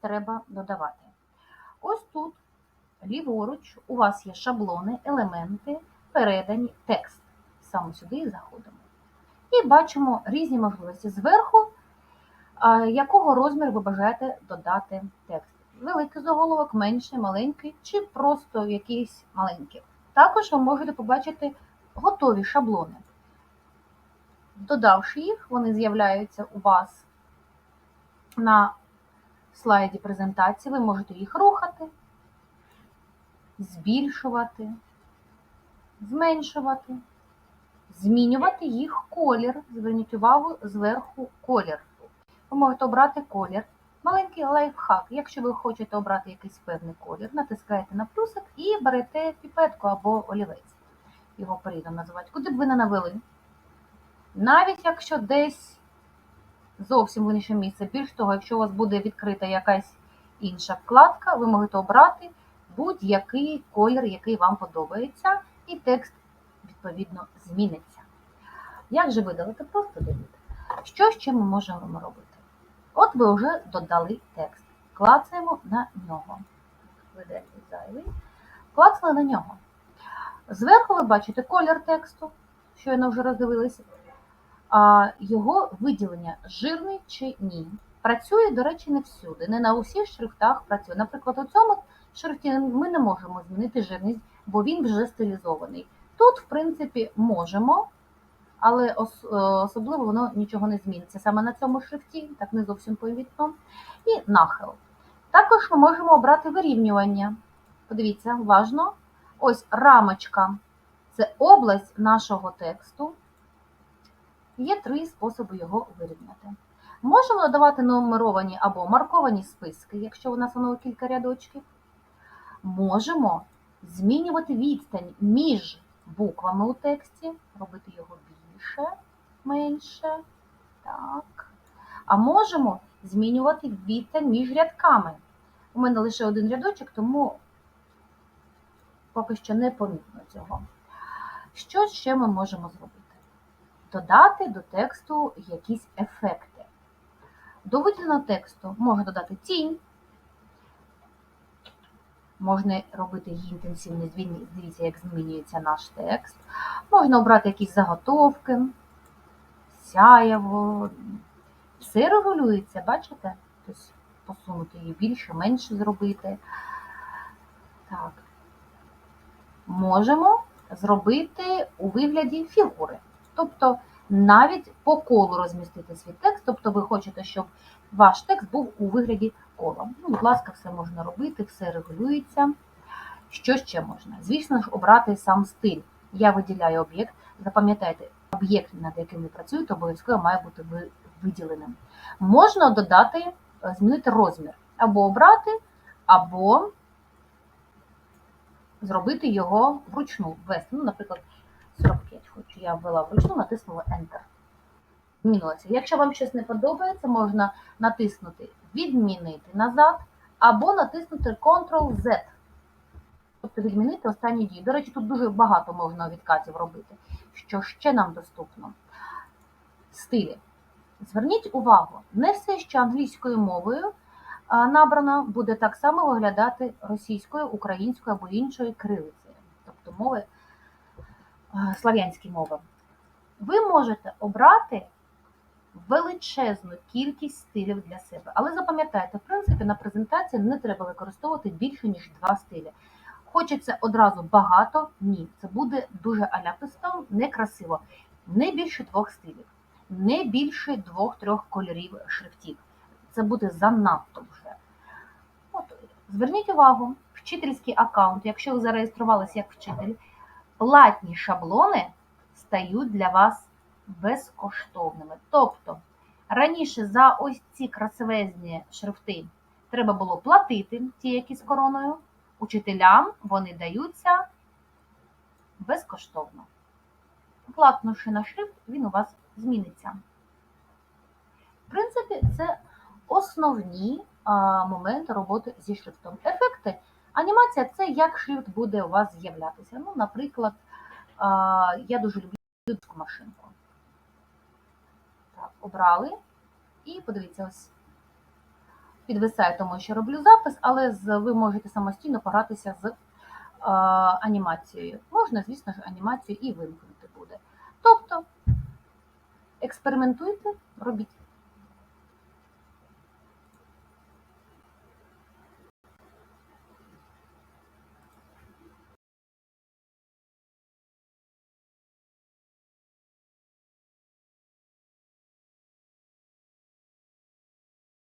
треба додавати? Ось тут, ліворуч, у вас є шаблони, елементи, передані текст. Саме сюди і заходимо. І бачимо різні можливості зверху, якого розміру ви бажаєте додати текст. Великий заголовок, менший, маленький, чи просто якийсь маленький. Також ви можете побачити готові шаблони. Додавши їх, вони з'являються у вас на слайді презентації. Ви можете їх рухати, збільшувати, зменшувати, змінювати їх колір. Зверніть увагу зверху колір. Ви можете обрати колір. Маленький лайфхак. Якщо ви хочете обрати якийсь певний колір, натискаєте на плюсик і берете піпетку або олівець. Його по-різному називають. Куди б ви не навели? Навіть якщо десь зовсім в інше місце, більш того, якщо у вас буде відкрита якась інша вкладка, ви можете обрати будь-який колір, який вам подобається, і текст, відповідно, зміниться. Як же видалити? Просто дивіться. Що ще ми можемо робити? От ви вже додали текст. Клацаємо на нього. Зайвий. Клацали на нього. Зверху ви бачите колір тексту, щойно вже роздивилися, його виділення жирний чи ні. Працює, до речі, не всюди, не на усіх шрифтах працює. Наприклад, у цьому шрифті ми не можемо змінити жирність, бо він вже стилізований. Тут, в принципі, можемо, але е, особливо воно нічого не зміниться. Саме на цьому шрифті, так не зовсім повітно. І нахил. Також ми можемо обрати вирівнювання. Подивіться, уважно. Ось рамочка це область нашого тексту. Є три способи його вирівняти. Можемо додавати нумеровані або марковані списки, якщо у нас воно кілька рядочків. Можемо змінювати відстань між буквами у тексті, робити його більше, менше. Так. А можемо змінювати відстань між рядками. У мене лише один рядочок, тому поки що не помітно цього. Що ще ми можемо зробити? Додати до тексту якісь ефекти. До виділеного тексту можна додати тінь, можна робити її Звільні- дивіться, як змінюється наш текст. Можна обрати якісь заготовки, сяєво. Все регулюється, бачите? Тобто посунути її більше, менше зробити. Так. Можемо зробити у вигляді фігури. Тобто навіть по колу розмістити свій текст. Тобто ви хочете, щоб ваш текст був у вигляді кола. Ну, будь ласка, все можна робити, все регулюється. Що ще можна? Звісно ж, обрати сам стиль. Я виділяю об'єкт. Запам'ятайте, об'єкт, над яким ви працюєте, обов'язково має бути виділеним. Можна додати, е, змінити розмір, або обрати, або зробити його вручну, ввести. Ну, наприклад, 45 хочу. Я ввела вручну, натиснула Enter. Змінилося. Якщо вам щось не подобається, можна натиснути Відмінити назад, або натиснути Ctrl-Z. Тобто відмінити останні дії. До речі, тут дуже багато можна відкатів робити. Що ще нам доступно? Стилі. Зверніть увагу, не все, що англійською мовою набрано, буде так само виглядати російською, українською або іншою кирилицею, тобто мови, слав'янські мови. Ви можете обрати величезну кількість стилів для себе. Але запам'ятайте, в принципі, на презентації не треба використовувати більше, ніж два стилі. Хочеться одразу багато, ні. Це буде дуже аляписто, некрасиво. Не більше двох стилів, не більше двох-трьох кольорів шрифтів. Це буде занадто вже. От, зверніть увагу, вчительський аккаунт, якщо ви зареєструвалися як вчитель, платні шаблони стають для вас безкоштовними. Тобто раніше за ось ці красивезні шрифти треба було платити, ті, які з короною. Учителям вони даються безкоштовно. Клакнувши на шрифт, він у вас зміниться. В принципі, це основні моменти роботи зі шрифтом. Ефекти. Анімація це як шрифт буде у вас з'являтися. Ну, наприклад, я дуже люблю людську машинку. Так, обрали. І подивіться, ось підвисає, тому що роблю запис, але ви можете самостійно погратися з анімацією. Можна, звісно ж, анімацію і вимкнути буде. Тобто експериментуйте, робіть.